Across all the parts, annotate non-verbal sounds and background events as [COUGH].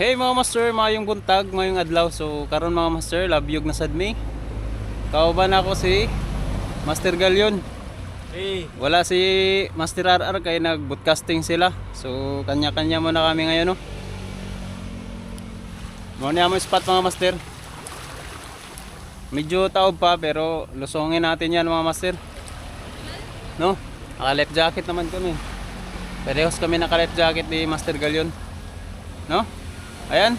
Hey mga master, mayong buntag, mayong adlaw. So karon mga master, labyog na sad mi. Kauban ako si Master Galyon. Hey, Wala si Master RR kay nag-broadcasting sila. So kanya-kanya muna kami ngayon no. Mo niya mo spot mga master. Medyo taob pa pero lusongin natin yan mga master. No? Naka-life jacket naman kami. Parehos kami naka-life jacket ni Master Galyon. No? Ayan.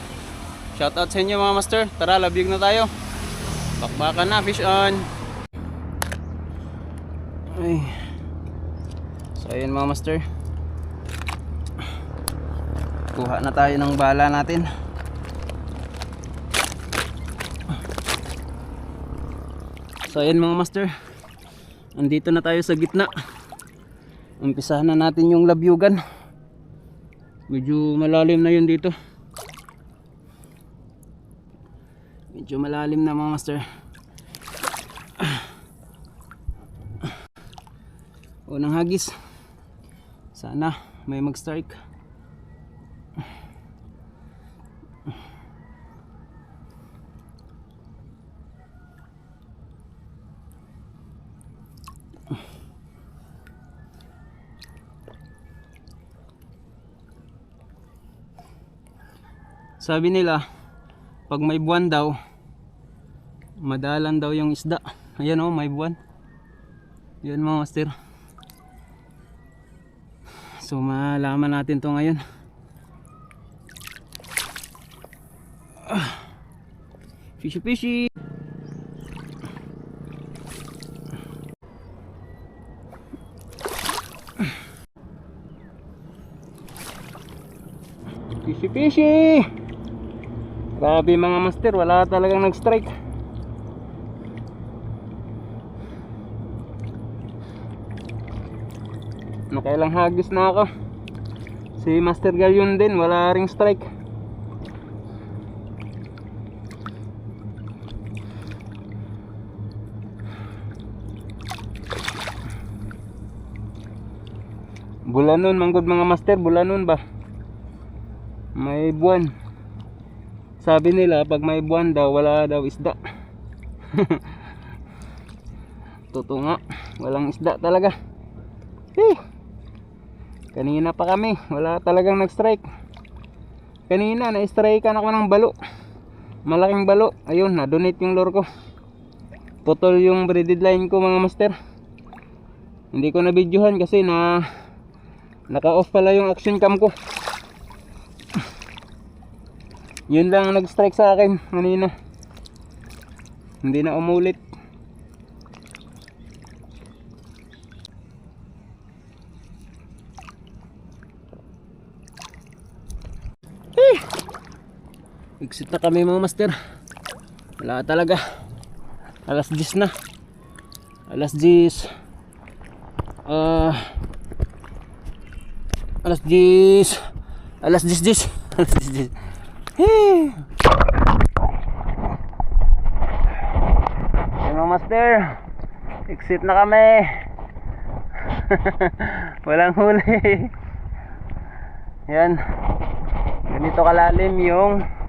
Shout out sa inyo mga master. Tara, labyog na tayo. Bakbakan na, fish on. Ay. So ayun mga master. Kuha na tayo ng bala natin. So ayun mga master. Andito na tayo sa gitna. Umpisahan na natin yung labyugan. Medyo malalim na yun dito. Medyo malalim na mga master. Unang hagis. Sana may mag-strike. Sabi nila, pag may buwan daw, madalan daw yung isda. Ayan o, may buwan. Yan mga master. So malaman natin to ngayon. Ah. Fishy fishy. Fishy fishy. Grabe mga master, wala talagang nag-strike. Nakailang hagis na ako. Si Master Galyon din, wala ring strike. Bulanon, manggod mga master, bulanon ba? May buwan. Sabi nila, pag may buwan daw, wala daw isda. [LAUGHS] Totoo nga, walang isda talaga. Eh, kanina pa kami, wala talagang nag-strike. Kanina, na-strikean ako ng balo. Malaking balo. Ayun, na-donate yung lure ko. Putol yung braided line ko mga master. Hindi ko na videohan kasi na naka-off pala yung action cam ko. Yun lang ang nag-strike sa akin kanina. Hindi na umulit. Exit na kami mga master. Wala talaga. Alas 10 na. Alas 10. Ah. alas 10. Alas 10 10. [LAUGHS] Alas 10 10. Eh. Hey, mga master. Exit na kami. [LAUGHS] Walang huli. Yan. Ganito kalalim yung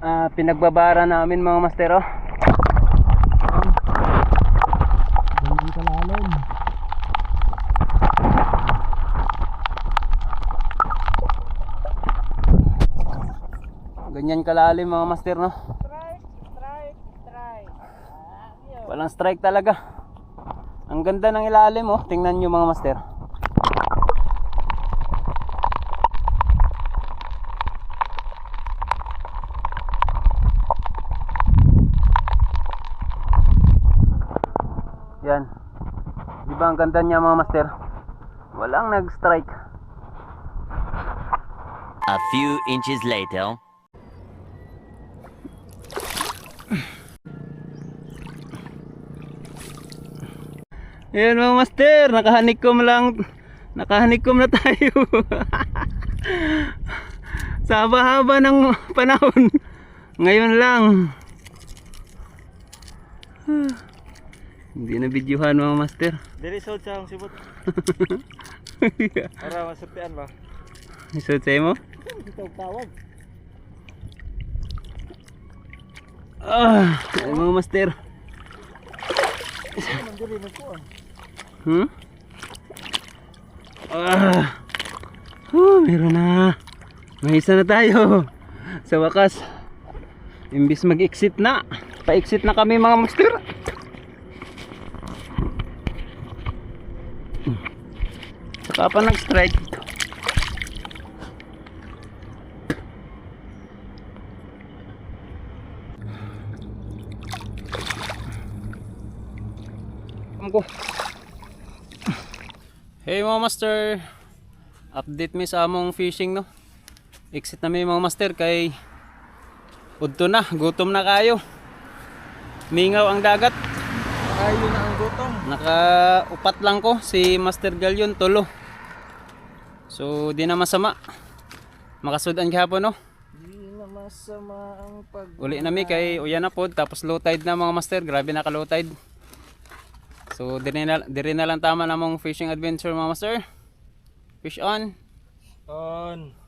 ah, pinagbabara namin mga master. Oh. Ganyan kalalim. Ganyan kalalim mga master no. strike, strike, strike. Ah. Walang strike talaga. Ang ganda ng ilalim oh. Tingnan nyo mga master. Yan. Di ba ang ganda niya mga master? Walang nag-strike. A few inches later. Ayan mga master, nakahanikom lang. Nakahanikom na tayo. [LAUGHS] Sa haba-haba ng panahon. Ngayon lang. Hindi na videohan mga master. Dili sod sa akong sibot. [LAUGHS] Para masapian ba? Isod sa'yo mo? Tawag tawag. Ah, ay mga master. Ah. Hmm? Ah. Oh, meron na. May isa na tayo. Sa wakas. Imbis mag-exit na. Pa-exit na kami mga master. Saka pa nag-strike. ko. Hey mga master. Update mi sa among fishing no. Exit na mi mga master kay Udto na, gutom na kayo. Mingaw ang dagat. Ayaw na ang gutom. Nakaupat lang ko si Master Galyon tulo. So di na masama. Makasudan gihapon no. Di na masama ang pag... Uli na mi kay uyan na pod tapos low tide na mga master. Grabe na ka low tide. So diri na, diri na lang tama namong fishing adventure mga master. Fish on. On.